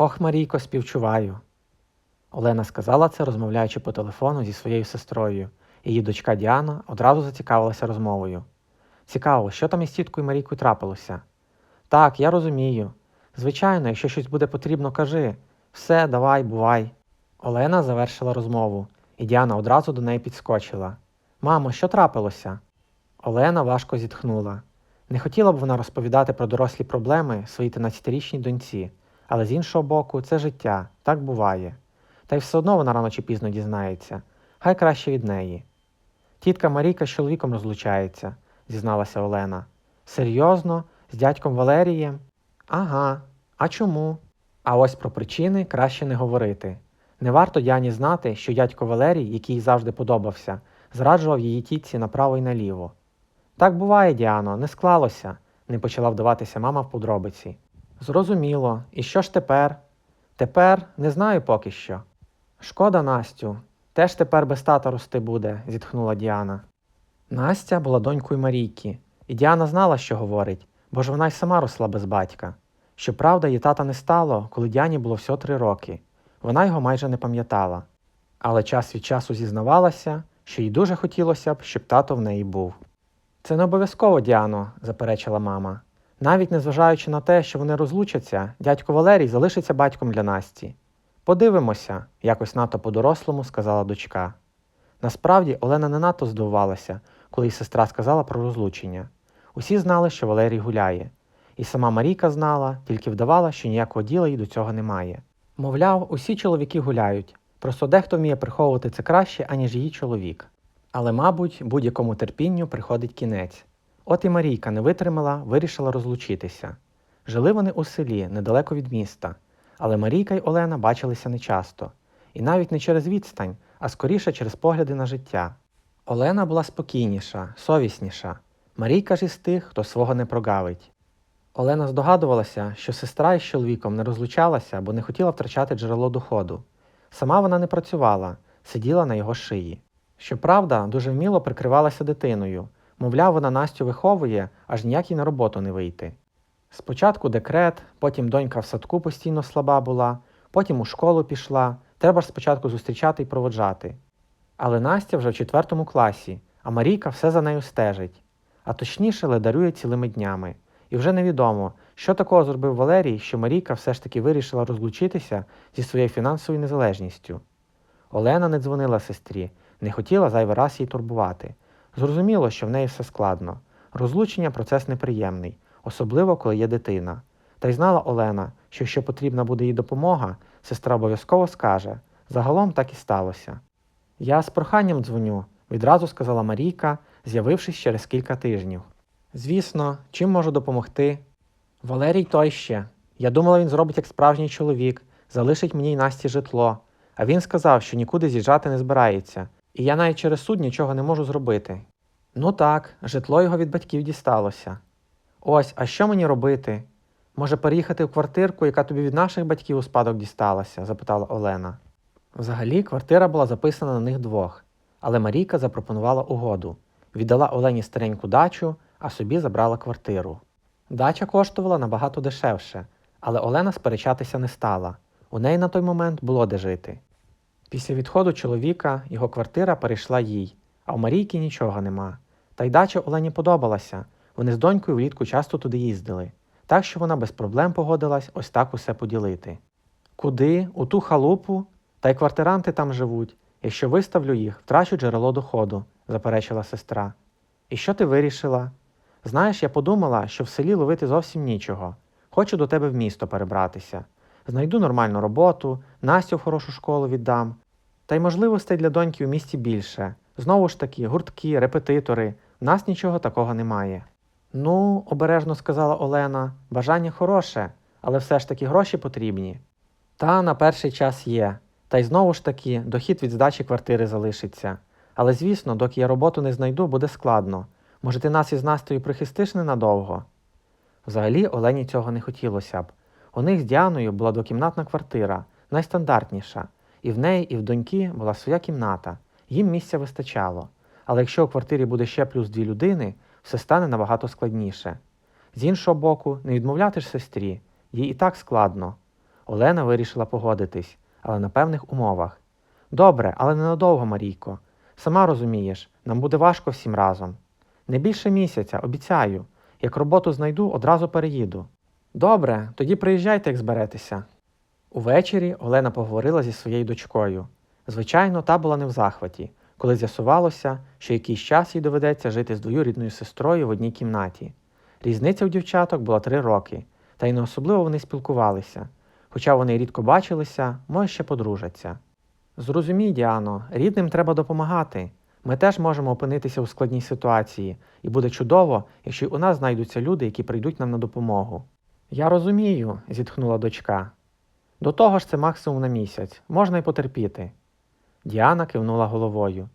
Ох, Марійко, співчуваю. Олена сказала це, розмовляючи по телефону зі своєю сестрою. Її дочка Діана одразу зацікавилася розмовою. Цікаво, що там із тіткою Марійкою трапилося? Так, я розумію. Звичайно, якщо щось буде потрібно, кажи. Все, давай, бувай. Олена завершила розмову, і Діана одразу до неї підскочила. Мамо, що трапилося? Олена важко зітхнула. Не хотіла б вона розповідати про дорослі проблеми своїй 13-річній доньці, але з іншого боку, це життя, так буває. Та й все одно вона рано чи пізно дізнається, хай краще від неї. Тітка Марійка з чоловіком розлучається, зізналася Олена. Серйозно, з дядьком Валерієм? Ага, а чому? А ось про причини краще не говорити. Не варто Діані знати, що дядько Валерій, який їй завжди подобався, зраджував її тітці направо і наліво. Так буває, Діано, не склалося, не почала вдаватися мама в подробиці. Зрозуміло, і що ж тепер? Тепер не знаю поки що. Шкода, Настю, теж тепер без тата рости буде, зітхнула Діана. Настя була донькою Марійки, і Діана знала, що говорить, бо ж вона й сама росла без батька. Щоправда, її тата не стало, коли Діані було всього три роки. Вона його майже не пам'ятала. Але час від часу зізнавалася, що їй дуже хотілося б, щоб тато в неї був. Це не обов'язково, Діано, заперечила мама. Навіть незважаючи на те, що вони розлучаться, дядько Валерій залишиться батьком для Насті. Подивимося, якось надто по-дорослому сказала дочка. Насправді Олена не надто здивувалася, коли їй сестра сказала про розлучення. Усі знали, що Валерій гуляє, і сама Марійка знала, тільки вдавала, що ніякого діла їй до цього немає. Мовляв, усі чоловіки гуляють, просто дехто вміє приховувати це краще, аніж її чоловік. Але, мабуть, будь-якому терпінню приходить кінець. От і Марійка не витримала, вирішила розлучитися. Жили вони у селі, недалеко від міста, але Марійка й Олена бачилися нечасто, і навіть не через відстань, а скоріше через погляди на життя. Олена була спокійніша, совісніша. Марійка ж із тих, хто свого не прогавить. Олена здогадувалася, що сестра із чоловіком не розлучалася, бо не хотіла втрачати джерело доходу. Сама вона не працювала, сиділа на його шиї. Щоправда, дуже вміло прикривалася дитиною, мовляв, вона Настю виховує, аж ніяк їй на роботу не вийти. Спочатку декрет, потім донька в садку постійно слаба була, потім у школу пішла, треба ж спочатку зустрічати і проводжати. Але Настя вже в четвертому класі, а Марійка все за нею стежить, а точніше ледарює цілими днями. І вже невідомо, що такого зробив Валерій, що Марійка все ж таки вирішила розлучитися зі своєю фінансовою незалежністю. Олена не дзвонила сестрі, не хотіла зайвий раз її турбувати. Зрозуміло, що в неї все складно. Розлучення процес неприємний, особливо коли є дитина. Та й знала Олена, що якщо потрібна буде їй допомога, сестра обов'язково скаже. Загалом так і сталося. Я з проханням дзвоню, відразу сказала Марійка, з'явившись через кілька тижнів. Звісно, чим можу допомогти? Валерій той ще. Я думала, він зробить як справжній чоловік, залишить мені й Насті житло. А він сказав, що нікуди з'їжджати не збирається, і я навіть через суд нічого не можу зробити. Ну так, житло його від батьків дісталося. Ось, а що мені робити? Може, переїхати в квартирку, яка тобі від наших батьків у спадок дісталася? запитала Олена. Взагалі, квартира була записана на них двох, але Марійка запропонувала угоду. Віддала Олені стареньку дачу, а собі забрала квартиру. Дача коштувала набагато дешевше, але Олена сперечатися не стала. У неї на той момент було де жити. Після відходу чоловіка його квартира перейшла їй, а у Марійки нічого нема. Та й дача Олені подобалася. Вони з донькою влітку часто туди їздили, так що вона без проблем погодилась ось так усе поділити. Куди? У ту халупу? Та й квартиранти там живуть. Якщо виставлю їх, втрачу джерело доходу, заперечила сестра. І що ти вирішила? Знаєш, я подумала, що в селі ловити зовсім нічого. Хочу до тебе в місто перебратися. Знайду нормальну роботу, Настю в хорошу школу віддам. Та й можливостей для доньки у місті більше. Знову ж таки, гуртки, репетитори. В нас нічого такого немає. Ну, обережно сказала Олена, бажання хороше, але все ж таки гроші потрібні. Та на перший час є. Та й знову ж таки, дохід від здачі квартири залишиться. Але звісно, доки я роботу не знайду, буде складно. Може, ти нас із Настею прихистиш ненадовго? Взагалі Олені цього не хотілося б. У них з Діаною була двокімнатна квартира, найстандартніша, і в неї, і в доньки була своя кімната, їм місця вистачало. Але якщо у квартирі буде ще плюс дві людини, все стане набагато складніше. З іншого боку, не відмовляти ж сестрі, їй і так складно. Олена вирішила погодитись, але на певних умовах. Добре, але ненадовго, Марійко. Сама розумієш, нам буде важко всім разом. Не більше місяця, обіцяю. Як роботу знайду, одразу переїду. Добре, тоді приїжджайте, як зберетеся. Увечері Олена поговорила зі своєю дочкою. Звичайно, та була не в захваті, коли з'ясувалося, що якийсь час їй доведеться жити з двоюрідною сестрою в одній кімнаті. Різниця у дівчаток була три роки, та й не особливо вони спілкувалися. Хоча вони рідко бачилися, може ще подружаться. Зрозумій, Діано, рідним треба допомагати. Ми теж можемо опинитися у складній ситуації, і буде чудово, якщо у нас знайдуться люди, які прийдуть нам на допомогу. Я розумію, зітхнула дочка. До того ж це максимум на місяць, можна й потерпіти. Діана кивнула головою.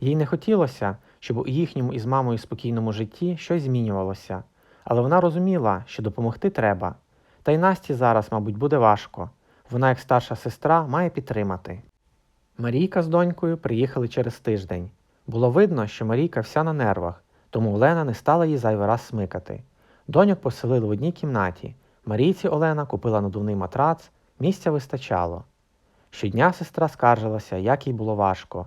Їй не хотілося, щоб у їхньому із мамою спокійному житті щось змінювалося, але вона розуміла, що допомогти треба. Та й Насті зараз, мабуть, буде важко. Вона, як старша сестра, має підтримати. Марійка з донькою приїхали через тиждень. Було видно, що Марійка вся на нервах, тому Олена не стала їй зайвий раз смикати. Доньок поселили в одній кімнаті. Марійці Олена купила надувний матрац, місця вистачало. Щодня сестра скаржилася, як їй було важко.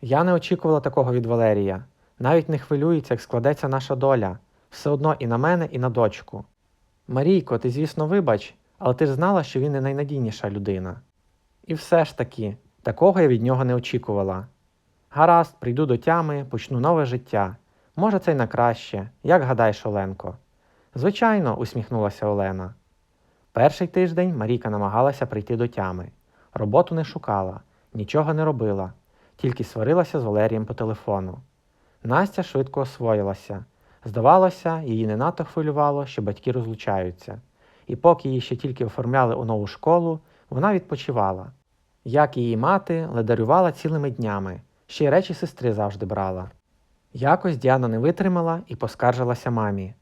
Я не очікувала такого від Валерія. Навіть не хвилюється, як складеться наша доля. Все одно і на мене, і на дочку. Марійко, ти, звісно, вибач, але ти ж знала, що він не найнадійніша людина. І все ж таки, такого я від нього не очікувала. Гаразд, прийду до тями, почну нове життя. Може, це й на краще, як гадаєш, Оленко? Звичайно, усміхнулася Олена. Перший тиждень Марійка намагалася прийти до тями. Роботу не шукала, нічого не робила, тільки сварилася з Валерієм по телефону. Настя швидко освоїлася. Здавалося, її не надто хвилювало, що батьки розлучаються. І поки її ще тільки оформляли у нову школу, вона відпочивала. Як її мати ледарювала цілими днями, ще й речі сестри завжди брала. Якось Діана не витримала і поскаржилася мамі.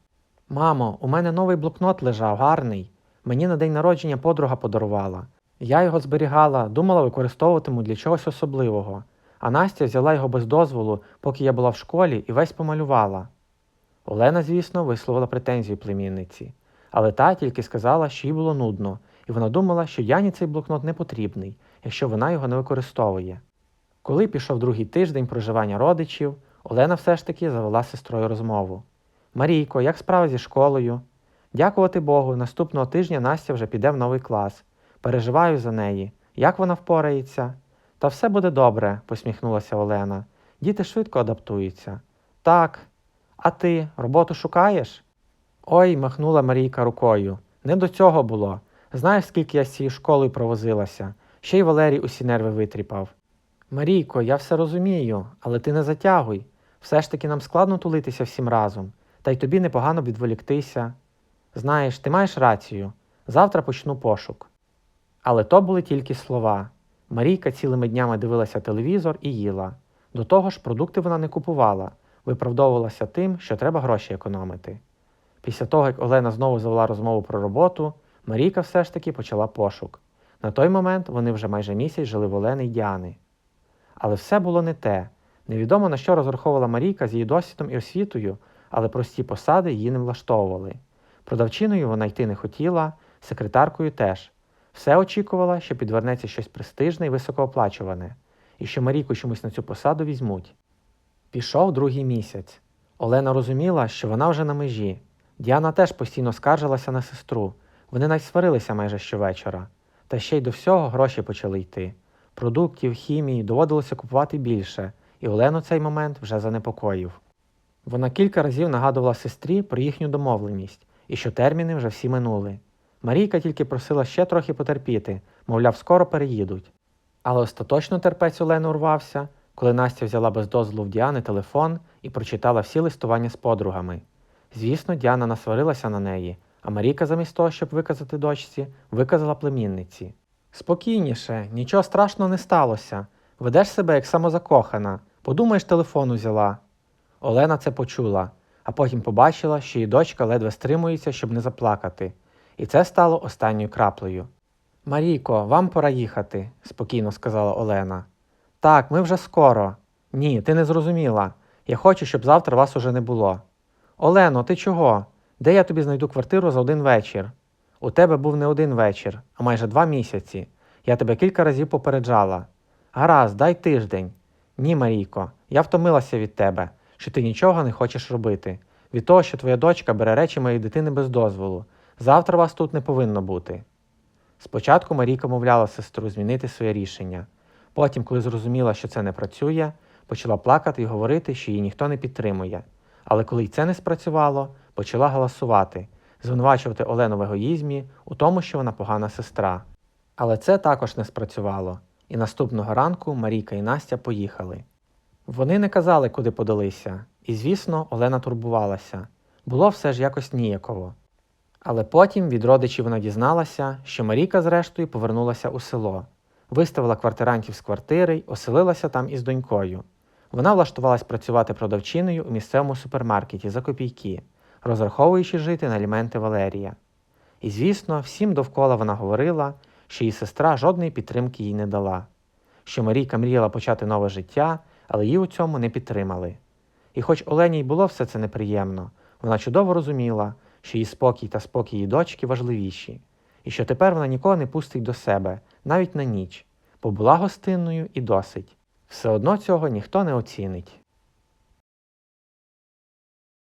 Мамо, у мене новий блокнот лежав гарний. Мені на день народження подруга подарувала. Я його зберігала, думала використовуватиму для чогось особливого, а Настя взяла його без дозволу, поки я була в школі, і весь помалювала. Олена, звісно, висловила претензію племінниці, але та тільки сказала, що їй було нудно, і вона думала, що Яні цей блокнот не потрібний, якщо вона його не використовує. Коли пішов другий тиждень проживання родичів, Олена все ж таки завела з сестрою розмову. Марійко, як справа зі школою? Дякувати Богу, наступного тижня Настя вже піде в новий клас. Переживаю за неї. Як вона впорається? Та все буде добре, посміхнулася Олена. Діти швидко адаптуються. Так. А ти роботу шукаєш? Ой, махнула Марійка рукою. Не до цього було. Знаєш, скільки я з цією школою провозилася, ще й Валерій усі нерви витріпав. Марійко, я все розумію, але ти не затягуй. Все ж таки нам складно тулитися всім разом, та й тобі непогано відволіктися. Знаєш, ти маєш рацію. Завтра почну пошук. Але то були тільки слова. Марійка цілими днями дивилася телевізор і їла. До того ж, продукти вона не купувала, виправдовувалася тим, що треба гроші економити. Після того, як Олена знову завела розмову про роботу, Марійка все ж таки почала пошук. На той момент вони вже майже місяць жили в Олени й Діани. Але все було не те. Невідомо на що розраховувала Марійка з її досвідом і освітою, але прості посади її не влаштовували. Продавчиною вона йти не хотіла, секретаркою теж. Все очікувала, що підвернеться щось престижне і високооплачуване, і що Марійку чомусь на цю посаду візьмуть. Пішов другий місяць. Олена розуміла, що вона вже на межі. Діана теж постійно скаржилася на сестру. Вони навіть сварилися майже щовечора. Та ще й до всього гроші почали йти. Продуктів, хімії доводилося купувати більше, і Олену цей момент вже занепокоїв. Вона кілька разів нагадувала сестрі про їхню домовленість і що терміни вже всі минули. Марійка тільки просила ще трохи потерпіти, мовляв, скоро переїдуть. Але остаточно терпець Олени урвався, коли Настя взяла без дозволу в Діани телефон і прочитала всі листування з подругами. Звісно, Діана насварилася на неї, а Марійка, замість того, щоб виказати дочці, виказала племінниці. Спокійніше, нічого страшного не сталося. Ведеш себе як самозакохана, подумаєш, телефон узяла. Олена це почула, а потім побачила, що її дочка ледве стримується, щоб не заплакати, і це стало останньою краплею. Марійко, вам пора їхати, спокійно сказала Олена. Так, ми вже скоро. Ні, ти не зрозуміла. Я хочу, щоб завтра вас уже не було. Олено, ти чого? Де я тобі знайду квартиру за один вечір? У тебе був не один вечір, а майже два місяці. Я тебе кілька разів попереджала. Гаразд, дай тиждень. Ні, Марійко, я втомилася від тебе, що ти нічого не хочеш робити. Від того, що твоя дочка бере речі моєї дитини без дозволу. Завтра вас тут не повинно бути. Спочатку Марійка мовляла сестру змінити своє рішення. Потім, коли зрозуміла, що це не працює, почала плакати і говорити, що її ніхто не підтримує. Але коли й це не спрацювало, почала голосувати, звинувачувати Олену в егоїзмі у тому, що вона погана сестра. Але це також не спрацювало, і наступного ранку Марійка і Настя поїхали. Вони не казали, куди подалися, і, звісно, Олена турбувалася. Було все ж якось ніяково. Але потім від родичів вона дізналася, що Марійка, зрештою, повернулася у село, виставила квартирантів з квартири й оселилася там із донькою. Вона влаштувалась працювати продавчиною у місцевому супермаркеті за копійки, розраховуючи жити на аліменти Валерія. І, звісно, всім довкола вона говорила, що її сестра жодної підтримки їй не дала, що Марійка мріяла почати нове життя, але її у цьому не підтримали. І хоч Олені й було все це неприємно, вона чудово розуміла, що її спокій та спокій її дочки важливіші, і що тепер вона нікого не пустить до себе, навіть на ніч, бо була гостинною і досить. Все одно цього ніхто не оцінить.